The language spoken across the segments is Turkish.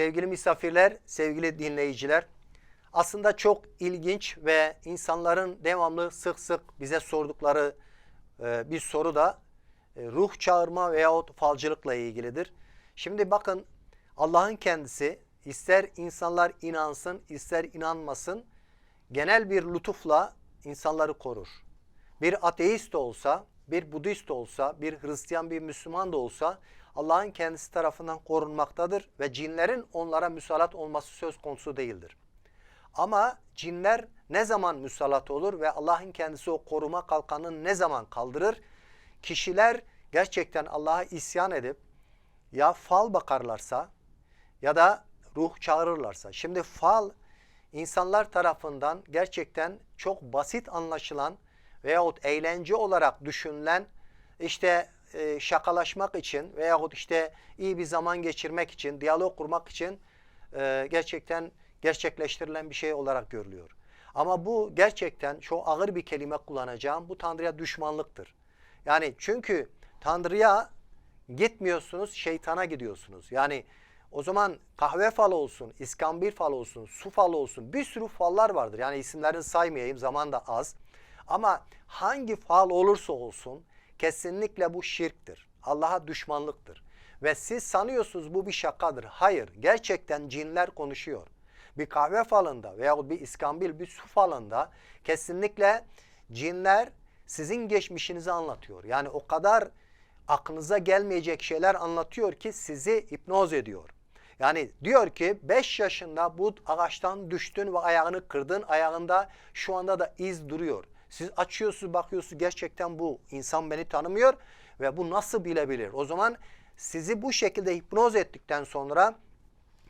Sevgili misafirler, sevgili dinleyiciler. Aslında çok ilginç ve insanların devamlı sık sık bize sordukları e, bir soru da e, ruh çağırma veyahut falcılıkla ilgilidir. Şimdi bakın Allah'ın kendisi ister insanlar inansın ister inanmasın genel bir lütufla insanları korur. Bir ateist de olsa, bir Budist olsa, bir Hristiyan, bir Müslüman da olsa Allah'ın kendisi tarafından korunmaktadır ve cinlerin onlara müsalat olması söz konusu değildir. Ama cinler ne zaman müsalat olur ve Allah'ın kendisi o koruma kalkanını ne zaman kaldırır? Kişiler gerçekten Allah'a isyan edip ya fal bakarlarsa ya da ruh çağırırlarsa. Şimdi fal insanlar tarafından gerçekten çok basit anlaşılan veyahut eğlence olarak düşünülen işte e, şakalaşmak için veyahut işte iyi bir zaman geçirmek için, diyalog kurmak için e, gerçekten gerçekleştirilen bir şey olarak görülüyor. Ama bu gerçekten çok ağır bir kelime kullanacağım. Bu Tanrı'ya düşmanlıktır. Yani çünkü Tanrı'ya gitmiyorsunuz, şeytana gidiyorsunuz. Yani o zaman kahve falı olsun, iskambil falı olsun, su falı olsun bir sürü fallar vardır. Yani isimlerini saymayayım zaman da az. Ama hangi fal olursa olsun kesinlikle bu şirktir. Allah'a düşmanlıktır. Ve siz sanıyorsunuz bu bir şakadır. Hayır, gerçekten cinler konuşuyor. Bir kahve falında veyahut bir iskambil, bir su falında kesinlikle cinler sizin geçmişinizi anlatıyor. Yani o kadar aklınıza gelmeyecek şeyler anlatıyor ki sizi hipnoz ediyor. Yani diyor ki 5 yaşında bu ağaçtan düştün ve ayağını kırdın. Ayağında şu anda da iz duruyor. Siz açıyorsunuz bakıyorsunuz gerçekten bu insan beni tanımıyor ve bu nasıl bilebilir? O zaman sizi bu şekilde hipnoz ettikten sonra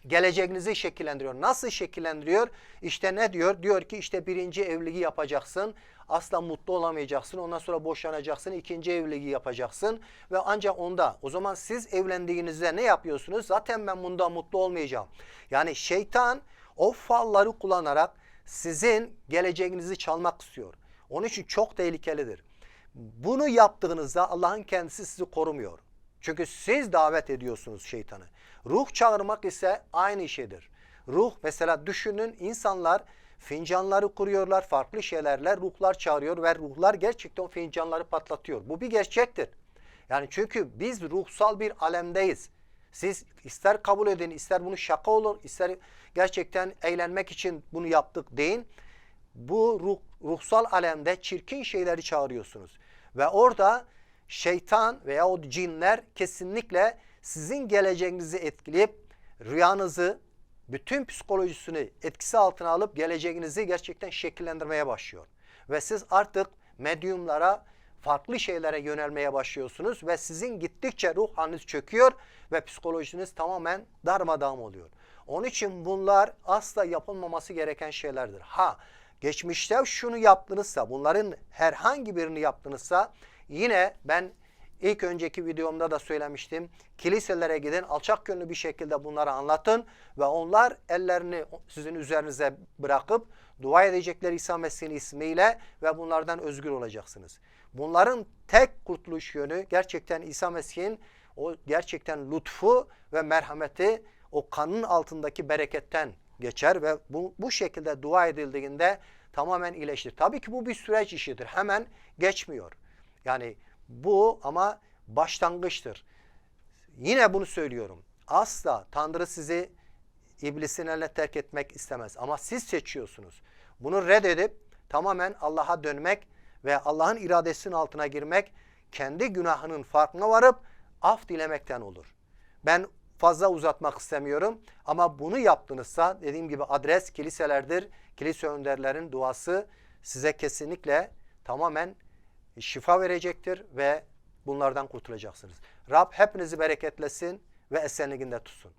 geleceğinizi şekillendiriyor. Nasıl şekillendiriyor? İşte ne diyor? Diyor ki işte birinci evliliği yapacaksın. Asla mutlu olamayacaksın. Ondan sonra boşanacaksın. ikinci evliliği yapacaksın. Ve ancak onda. O zaman siz evlendiğinizde ne yapıyorsunuz? Zaten ben bunda mutlu olmayacağım. Yani şeytan o falları kullanarak sizin geleceğinizi çalmak istiyor. Onun için çok tehlikelidir. Bunu yaptığınızda Allah'ın kendisi sizi korumuyor. Çünkü siz davet ediyorsunuz şeytanı. Ruh çağırmak ise aynı şeydir. Ruh mesela düşünün insanlar fincanları kuruyorlar farklı şeylerle ruhlar çağırıyor ve ruhlar gerçekten fincanları patlatıyor. Bu bir gerçektir. Yani çünkü biz ruhsal bir alemdeyiz. Siz ister kabul edin, ister bunu şaka olur, ister gerçekten eğlenmek için bunu yaptık deyin. Bu ruh, ruhsal alemde çirkin şeyleri çağırıyorsunuz. Ve orada şeytan veya o cinler kesinlikle sizin geleceğinizi etkileyip rüyanızı, bütün psikolojisini etkisi altına alıp geleceğinizi gerçekten şekillendirmeye başlıyor. Ve siz artık medyumlara, farklı şeylere yönelmeye başlıyorsunuz ve sizin gittikçe ruh haliniz çöküyor ve psikolojiniz tamamen darmadağın oluyor. Onun için bunlar asla yapılmaması gereken şeylerdir. Ha geçmişte şunu yaptınızsa, bunların herhangi birini yaptınızsa yine ben ilk önceki videomda da söylemiştim. Kiliselere gidin, alçak gönüllü bir şekilde bunları anlatın ve onlar ellerini sizin üzerinize bırakıp dua edecekler İsa Mesih'in ismiyle ve bunlardan özgür olacaksınız. Bunların tek kurtuluş yönü gerçekten İsa Mesih'in o gerçekten lütfu ve merhameti o kanın altındaki bereketten geçer ve bu, bu şekilde dua edildiğinde tamamen iyileşir. Tabii ki bu bir süreç işidir. Hemen geçmiyor. Yani bu ama başlangıçtır. Yine bunu söylüyorum. Asla Tanrı sizi iblisin eline terk etmek istemez. Ama siz seçiyorsunuz. Bunu reddedip tamamen Allah'a dönmek ve Allah'ın iradesinin altına girmek kendi günahının farkına varıp af dilemekten olur. Ben fazla uzatmak istemiyorum ama bunu yaptınızsa dediğim gibi adres kiliselerdir. Kilise önderlerin duası size kesinlikle tamamen şifa verecektir ve bunlardan kurtulacaksınız. Rab hepinizi bereketlesin ve esenliğinde tutsun.